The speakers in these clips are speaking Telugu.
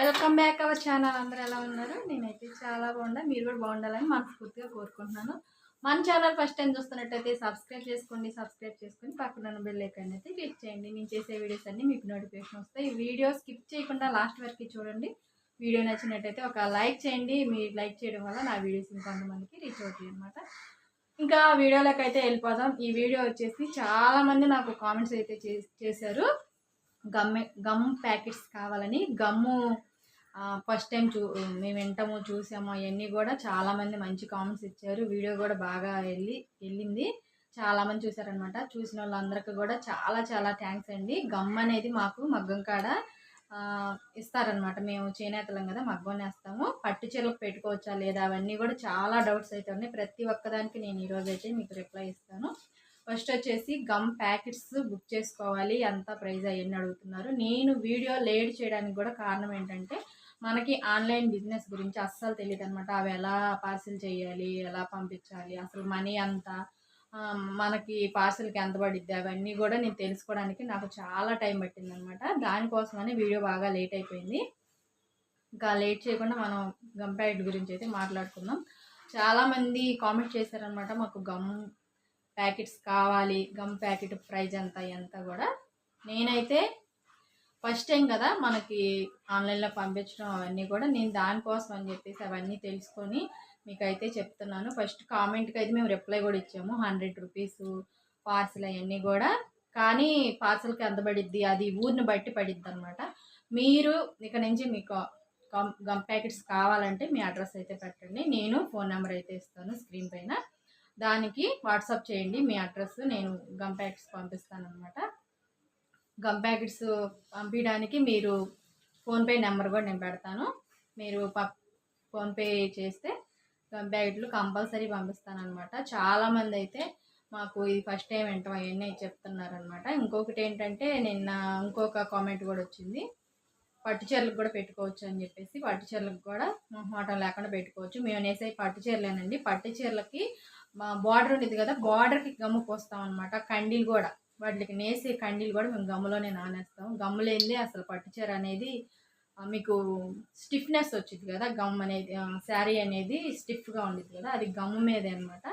Welcome back our channel. అందరూ ఎలా ఉన్నారు? నేనైతే చాలా బాగుండా మీరు కూడా బాగుండాలని మనస్ఫూర్తిగా కోరుకుంటున్నాను. మన ఛానల్ ఫస్ట్ టైం చూస్తున్నట్టయితే సబ్స్క్రైబ్ చేసుకోండి సబ్స్క్రైబ్ చేసుకొని పక్కన బెల్ ఐకాన్ అయితే క్లిక్ చేయండి. నేను చేసే వీడియోస్ అన్నీ మీకు నోటిఫికేషన్ వస్తాయి. ఈ వీడియో స్కిప్ చేయకుండా లాస్ట్ వరకు చూడండి. వీడియో నచ్చినట్టయితే ఒక లైక్ చేయండి. మీరు లైక్ చేయడం వల్ల నా వీడియోస్ ఇంకొంతమందికి రీచ్ అవుతాయి అనమాట ఇంకా వీడియోలోకి అయితే వెళ్ళిపోదాం. ఈ వీడియో వచ్చేసి చాలామంది నాకు కామెంట్స్ అయితే చే- చేశారు. గమ్ గమ్ ప్యాకెట్స్ కావాలని. గమ్ము ఫస్ట్ టైం చూ మేము వింటాము చూసాము అవన్నీ కూడా చాలామంది మంచి కామెంట్స్ ఇచ్చారు. వీడియో కూడా బాగా వెళ్ళి వెళ్ళింది. చాలామంది చూసారనమాట చూసిన వాళ్ళందరికీ కూడా చాలా చాలా థ్యాంక్స్ అండి. గమ్ అనేది మాకు మగ్గం కాడ ఇస్తారనమాట మేము చేనేతలం కదా మగ్గం వేస్తాము. పట్టు చీరలకు పెట్టుకోవచ్చా లేదా అవన్నీ కూడా చాలా డౌట్స్ అయితే ఉన్నాయి. ప్రతి ఒక్కదానికి నేను ఈరోజు అయితే మీకు రిప్లై ఇస్తాను. ఫస్ట్ వచ్చేసి గమ్ ప్యాకెట్స్ బుక్ చేసుకోవాలి. ఎంత ప్రైజ్ అయ్యని అడుగుతున్నారు. నేను వీడియో లేట్ చేయడానికి కూడా కారణం ఏంటంటే మనకి ఆన్లైన్ బిజినెస్ గురించి అస్సలు తెలియదు అనమాట అవి ఎలా పార్సిల్ చేయాలి ఎలా పంపించాలి అసలు మనీ అంత మనకి పార్సిల్కి ఎంత పడిద్ది అవన్నీ కూడా నేను తెలుసుకోవడానికి నాకు చాలా టైం పట్టింది అనమాట దానికోసమని వీడియో బాగా లేట్ అయిపోయింది. ఇంకా లేట్ చేయకుండా మనం గమ్ ప్యాకెట్ గురించి అయితే మాట్లాడుకుందాం. చాలామంది కామెంట్ చేశారనమాట మాకు గమ్ ప్యాకెట్స్ కావాలి గమ్ ప్యాకెట్ ప్రైజ్ ఎంత ఎంత కూడా. నేనైతే ఫస్ట్ టైం కదా మనకి ఆన్లైన్లో పంపించడం అవన్నీ కూడా. నేను దానికోసం అని చెప్పేసి అవన్నీ తెలుసుకొని మీకైతే చెప్తున్నాను. ఫస్ట్ కామెంట్కి అయితే మేము రిప్లై కూడా ఇచ్చాము. హండ్రెడ్ రూపీస్ పార్సిల్ అవన్నీ కూడా. కానీ పార్సల్కి ఎంత పడిద్ది? అది ఊరిని బట్టి పడిద్ది అనమాట మీరు ఇక నుంచి మీకు గమ్ ప్యాకెట్స్ కావాలంటే మీ అడ్రస్ అయితే పెట్టండి. నేను ఫోన్ నెంబర్ అయితే ఇస్తాను స్క్రీన్ పైన. దానికి వాట్సాప్ చేయండి. మీ అడ్రస్ నేను గమ్ ప్యాకెట్స్ పంపిస్తాను అనమాట గమ్ ప్యాకెట్స్ పంపించడానికి మీరు ఫోన్పే నెంబర్ కూడా నేను పెడతాను. మీరు ప ఫోన్పే చేస్తే గమ్ ప్యాకెట్లు కంపల్సరీ పంపిస్తాను అనమాట చాలామంది అయితే మాకు ఇది ఫస్ట్ టైం వింటాం అవన్నీ చెప్తున్నారనమాట ఇంకొకటి ఏంటంటే నిన్న ఇంకొక కామెంట్ కూడా వచ్చింది. పట్టు చీరలకు కూడా పెట్టుకోవచ్చు అని చెప్పేసి. పట్టు చీరలకు కూడా మొహమాటం లేకుండా పెట్టుకోవచ్చు. మేము నేసే పట్టు చీరలేనండి. పట్టు చీరలకి మా బార్డర్ ఉండేది కదా బార్డర్కి గమ్ము పోస్తాం అనమాట కండీలు కూడా. వాటికి నేసే కండీలు కూడా మేము గమ్ములోనే నానేస్తాం. గమ్ము లేనిదే అసలు పట్టుచీర అనేది మీకు స్టిఫ్నెస్ వచ్చింది కదా గమ్ అనేది శారీ అనేది స్టిఫ్గా ఉండేది కదా అది గమ్ము మీదే అనమాట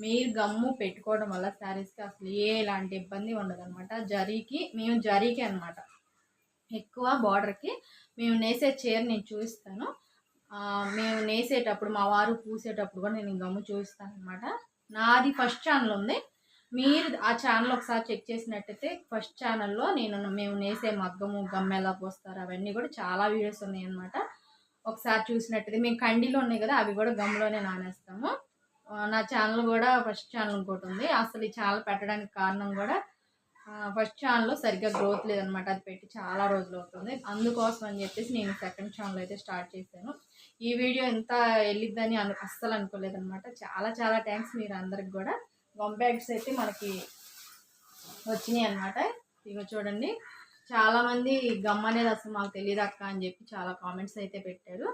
మీరు గమ్ము పెట్టుకోవడం వల్ల శారీస్కి అసలు ఏ ఎలాంటి ఇబ్బంది ఉండదు అనమాట జరీకి మేము జరీకి అనమాట ఎక్కువ బార్డర్కి మేము నేసే చీర నేను చూపిస్తాను. మేము నేసేటప్పుడు మా వారు పూసేటప్పుడు కూడా నేను గమ్ము చూపిస్తాను అనమాట నాది ఫస్ట్ ఛానల్ ఉంది. మీరు ఆ ఛానల్ ఒకసారి చెక్ చేసినట్టయితే ఫస్ట్ ఛానల్లో నేను మేము నేసే మగ్గము గమ్ ఎలా పోస్తారు అవన్నీ కూడా చాలా వీడియోస్ ఉన్నాయి అనమాట ఒకసారి చూసినట్టయితే మేము కండిలో ఉన్నాయి కదా అవి కూడా గమ్లోనే నానేస్తాము. నా ఛానల్ కూడా ఫస్ట్ ఛానల్ ఇంకోటి ఉంది. అసలు ఈ ఛానల్ పెట్టడానికి కారణం కూడా ఫస్ట్ ఛానల్లో సరిగ్గా గ్రోత్ లేదనమాట అది పెట్టి చాలా రోజులు అవుతుంది. అందుకోసం అని చెప్పేసి నేను సెకండ్ ఛానల్ అయితే స్టార్ట్ చేశాను. ఈ వీడియో ఎంత వెళ్ళిద్దని అను అస్సలు అనుకోలేదనమాట చాలా చాలా థ్యాంక్స్ మీరు అందరికి కూడా. గమ్ బ్యాగ్స్ అయితే మనకి వచ్చినాయి అనమాట ఇగో చూడండి. చాలామంది గమ్ అనేది అసలు మాకు తెలియదు అక్క అని చెప్పి చాలా కామెంట్స్ అయితే పెట్టారు.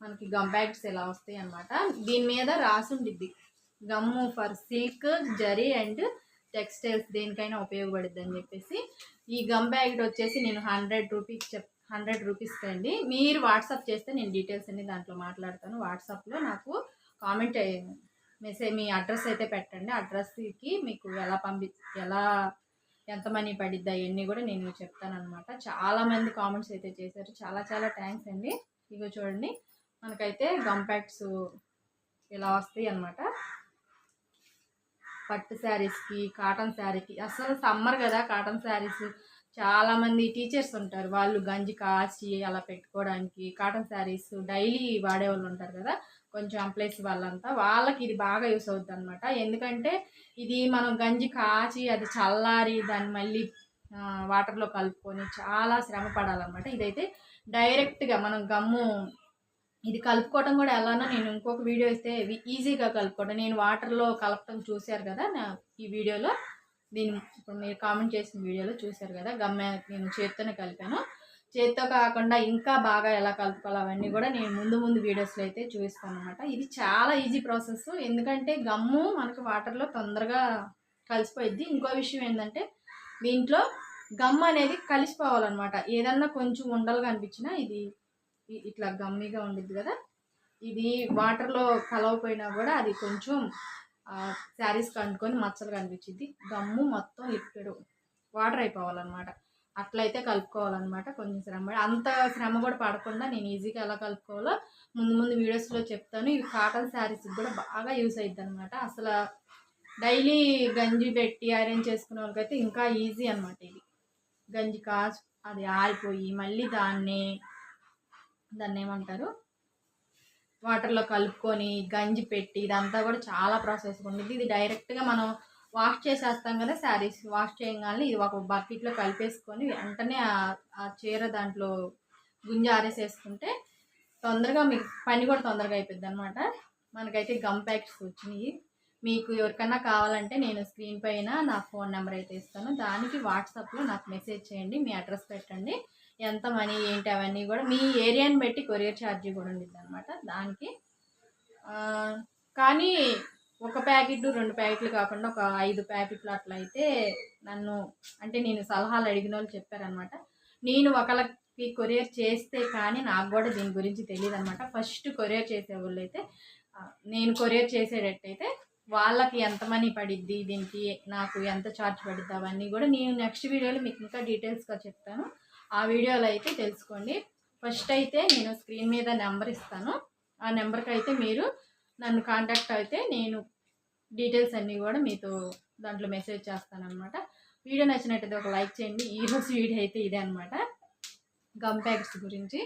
మనకి గమ్ బ్యాగ్స్ ఎలా వస్తాయి అనమాట దీని మీద రాసి ఉండిద్ది. Gum for silk zari and textiles దేనికైనా ఉపయోగపడుద్ది అని చెప్పేసి. ఈ గమ్ బ్యాగ్ వచ్చేసి నేను హండ్రెడ్ రూపీస్ చెప్ హండ్రెడ్ రూపీస్కి అండి మీరు వాట్సాప్ చేస్తే నేను డీటెయిల్స్ అన్ని దాంట్లో మాట్లాడతాను. వాట్సాప్లో నాకు కామెంట్ మెసేజ్ మీ అడ్రస్ అయితే పెట్టండి. అడ్రస్కి మీకు ఎలా పంపి ఎలా ఎంత మనీ పడిద్ది అవన్నీ కూడా నేను చెప్తాను అనమాట చాలామంది కామెంట్స్ అయితే చేశారు. చాలా చాలా థ్యాంక్స్ అండి. ఇగో చూడండి. మనకైతే గమ్ ప్యాక్స్ ఇలా వస్తాయి అన్నమాట. పట్టు శారీస్కి కాటన్ శారీకి. అసలు సమ్మర్ కదా కాటన్ శారీస్. చాలామంది టీచర్స్ ఉంటారు. వాళ్ళు గంజి కాచి అలా పెట్టుకోవడానికి కాటన్ శారీస్ డైలీ వాడే వాళ్ళు ఉంటారు కదా. కొంచెం ఎంప్లాయీస్ వాళ్ళంతా వాళ్ళకి ఇది బాగా యూస్ అవుతుంది అనమాట ఎందుకంటే ఇది మనం గంజి కాచి అది చల్లారి దాన్ని మళ్ళీ వాటర్లో కలుపుకొని చాలా శ్రమ పడాలన్నమాట. ఇదైతే డైరెక్ట్గా మనం గమ్ము ఇది కలుపుకోవడం కూడా ఎలానో నేను ఇంకొక వీడియో ఇస్తే ఈజీగా కలుపుకోవడం నేను వాటర్లో కలపటం చూశారు కదా నా ఈ వీడియోలో దీని ఇప్పుడు మీరు కామెంట్ చేసిన వీడియోలో చూశారు కదా గమ్మె నేను చేత్తోనే కలిపాను. చేత్తో కాకుండా ఇంకా బాగా ఎలా కలుపుకోవాలి అవన్నీ కూడా నేను ముందు ముందు వీడియోస్లో అయితే చూపిస్తాను అనమాట ఇది చాలా ఈజీ ప్రాసెస్ ఎందుకంటే గమ్ము మనకు వాటర్లో తొందరగా కలిసిపోయిద్ది. ఇంకో విషయం ఏంటంటే దీంట్లో గమ్ అనేది కలిసిపోవాలన్నమాట. ఏదన్నా కొంచెం ఉండలుగా అనిపించినా ఇది ఇట్లా గమ్మీగా ఉండిద్ది కదా. ఇది వాటర్లో కలవపోయినా కూడా అది కొంచెం శారీస్ కంటుకొని మచ్చలు కనిపించింది గమ్ము మొత్తం లిక్విడ్ వాటర్ అయిపోవాలన్నమాట. అట్లయితే కలుపుకోవాలన్నమాట. కొంచెం శ్రమ అంత శ్రమ కూడా పడకుండా నేను ఈజీగా ఎలా కలుపుకోవాలో ముందు ముందు వీడియోస్లో చెప్తాను. ఇవి కాటన్ శారీస్ కూడా బాగా యూస్ అవుతుంది అనమాట అసలు డైలీ గంజి పెట్టి ఐరన్ చేసుకునే వాళ్ళకైతే ఇంకా ఈజీ అనమాట ఇది. గంజి కాచు అది ఆరిపోయి మళ్ళీ దాన్ని దాన్ని ఏమంటారు? వాటర్లో కలుపుకొని గంజి పెట్టి ఇదంతా కూడా చాలా ప్రాసెస్ ఉండేది ఇది డైరెక్ట్గా మనం వాష్ చేసేస్తాం కదా శారీస్. వాష్ చేయగానే ఇది ఒక బకెట్లో కలిపేసుకొని వెంటనే ఆ- చీర దాంట్లో గుంజ ఆరేసేసుకుంటే తొందరగా మీకు పని కూడా తొందరగా అయిపోద్ది అనమాట మనకైతే గమ్ ప్యాకెట్స్ వచ్చినాయి. మీకు ఎవరికైనా కావాలంటే నేను స్క్రీన్ పైన నా ఫోన్ నెంబర్ అయితే ఇస్తాను. దానికి వాట్సాప్లో నాకు మెసేజ్ చేయండి మీ అడ్రస్ పెట్టండి. ఎంత మనీ ఏంటి అవన్నీ కూడా మీ ఏరియాని బట్టి కొరియర్ ఛార్జీ కూడా ఉండిద్ది అనమాట దానికి కానీ ఒక ప్యాకెట్ రెండు ప్యాకెట్లు కాకుండా ఒక ఐదు ప్యాకెట్లు అట్లా అయితే నన్ను అంటే నేను సలహాలు అడిగిన వాళ్ళు చెప్పారనమాట నేను ఒకళ్ళకి కొరియర్ చేస్తే కానీ నాకు కూడా దీని గురించి తెలియదు అనమాట ఫస్ట్ కొరియర్ చేసే వాళ్ళు అయితే నేను కొరియర్ చేసేటట్టయితే వాళ్ళకి ఎంత మనీ పడిద్ది దీనికి నాకు ఎంత ఛార్జ్ పడిద్ది అవన్నీ కూడా నేను నెక్స్ట్ వీడియోలో మీకు ఇంకా డీటెయిల్స్గా చెప్తాను. ఆ వీడియోలో అయితే తెలుసుకోండి. ఫస్ట్ అయితే నేను స్క్రీన్ మీద నెంబర్ ఇస్తాను. ఆ నెంబర్కి అయితే మీరు నన్ను కాంటాక్ట్ అయితే నేను డీటెయిల్స్ అన్నీ కూడా మీతో దాంట్లో మెసేజ్ చేస్తానమాట వీడియో నచ్చినట్టయితే ఒక లైక్ చేయండి. ఈరోజు వీడియో అయితే ఇదే అనమాట గమ్ ప్యాకెట్స్ గురించి.